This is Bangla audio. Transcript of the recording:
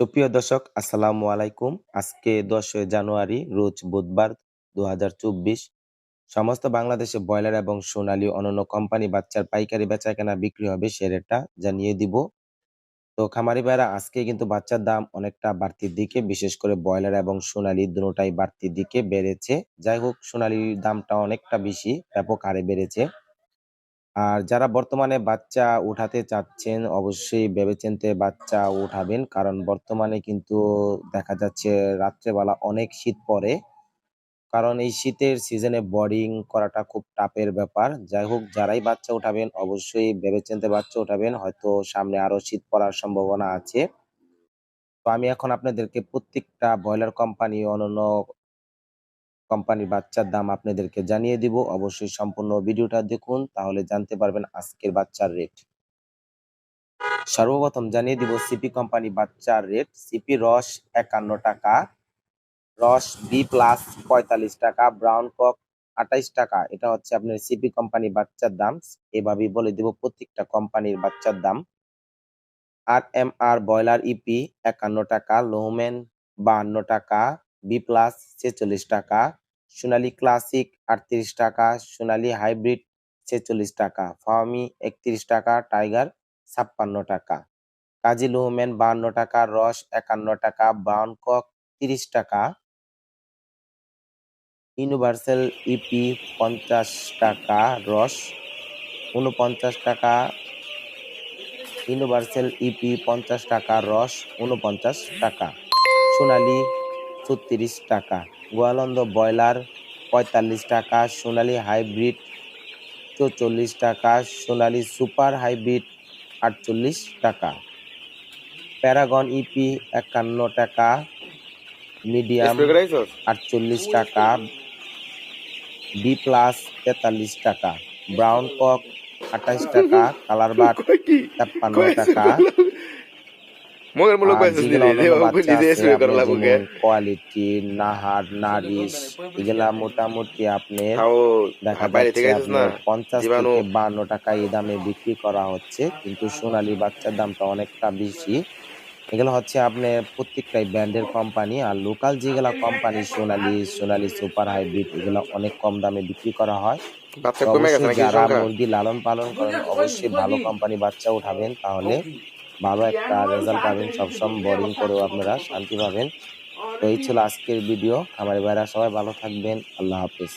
সুপ্রিয় দর্শক, আসসালামু আলাইকুম। আজকে দশই জানুয়ারি, রোজ বুধবার দু সমস্ত বাংলাদেশে ব্রয়লার এবং সোনালী অন্যান্য কোম্পানি বাচ্চার পাইকারি বেচা কেনা বিক্রি হবে সে রেটটা জানিয়ে দিব। তো খামারি ভাইরা, আজকে কিন্তু বাচ্চার দাম অনেকটা বাড়তির দিকে, বিশেষ করে ব্রয়লার এবং সোনালী দুটোটাই বাড়তির দিকে বেড়েছে। যাই হোক, সোনালীর দামটা অনেকটা বেশি, ব্যাপক হারে বেড়েছে। আর যারা বর্তমানে বাচ্চা উঠাতে চাচ্ছেন, অবশ্যই ভেবেচিন্তে বাচ্চা উঠাবেন। কারণ বর্তমানে কিন্তু দেখা যাচ্ছে রাত্রেবেলা অনেক শীত পড়ে। কারণ এই শীতের সিজনে বোর্ডিং করাটা খুব টাফের ব্যাপার। যাই হোক, যারাই বাচ্চা উঠাবেন, অবশ্যই ভেবেচিন্তে বাচ্চা উঠাবেন। হয়তো সামনে আরও শীত পড়ার সম্ভাবনা আছে। তো আমি এখন আপনাদেরকে প্রত্যেকটা ব্রয়লার কোম্পানি, অন্যান্য কোম্পানির বাচ্চার দাম আপনাদেরকে জানিয়ে দিব। অবশ্যই সম্পূর্ণ ভিডিওটা দেখুন, তাহলে জানতে পারবেন আজকের বাচ্চার রেট সর্বপ্রথম জানিয়ে দিব সিপি কোম্পানি বাচ্চার রেট সিপি রস একান্ন টাকা, রস বি প্লাস পঁয়তাল্লিশ টাকা ব্রাউন কক আঠাইশ টাকা। এটা হচ্ছে আপনার সিপি কোম্পানি বাচ্চার দাম। এভাবেই বলে দিব প্রত্যেকটা কোম্পানির বাচ্চার দাম। আর এম আর ব্রয়লার ইপি একান্ন টাকা লোহম্যান বাহান্ন টাকা বি প্লাস ছেচল্লিশ টাকা। সোনালী ক্লাসিক আটত্রিশ টাকা। সোনালী হাইব্রিড ছেচল্লিশ টাকা। ফার্মি একত্রিশ টাকা। টাইগার ছাপ্পান্ন টাকা। কাজী লোহম্যান বাহান্ন টাকা। রস একান্ন টাকা। ব্রাউন কক তিরিশ টাকা। ইউনিভার্সাল ইপি পঞ্চাশ টাকা। রস উনপঞ্চাশ টাকা। ইউনিভার্সাল ইপি পঞ্চাশ টাকা। রস উনপঞ্চাশ টাকা। সোনালী ছত্রিশ টাকা। গোয়ালন্দ ব্রয়লার পঁয়তাল্লিশ টাকা সোনালী হাইব্রিড চৌচল্লিশ টাকা সোনালী সুপার হাইব্রিড আটচল্লিশ টাকা। প্যারাগন ইপি একান্ন টাকা মিডিয়াম আটচল্লিশ টাকা বি প্লাস তেতাল্লিশ টাকা। ব্রাউন কক আঠাইশ টাকা কালার বাট তেপ্পান্ন টাকা। নিজে করা কোয়ালিটি নাহার নারিশ এগুলা মোটামুটি আপনার খাও দেখা বাইরে থেকে যাচ্ছে না? আপনার পঞ্চাশ জীবাণু। থেকে বান্ন টাকা এই দামে বিক্রি করা হচ্ছে কিন্তু সোনালী বাচ্চার দামটা অনেকটা বেশি। এগুলো হচ্ছে আপনার প্রত্যেকটাই ব্র্যান্ডের কোম্পানি আর লোকাল যেগুলা company Sonali Sonali super hybrid এগুলো অনেক কম দামে বিক্রি করা হয়। যারা মুরগি লালন পালন করেন অবশ্যই ভালো কোম্পানি বাচ্চা উঠাবেন তাহলে ভালো একটা রেজাল্ট পাবেন সবসময় বোরিং করেও আপনারা শান্তি পাবেন। তো এই ছিল আজকের ভিডিও আমার ভাইরা সবাই ভালো থাকবেন। আল্লাহ হাফিজ।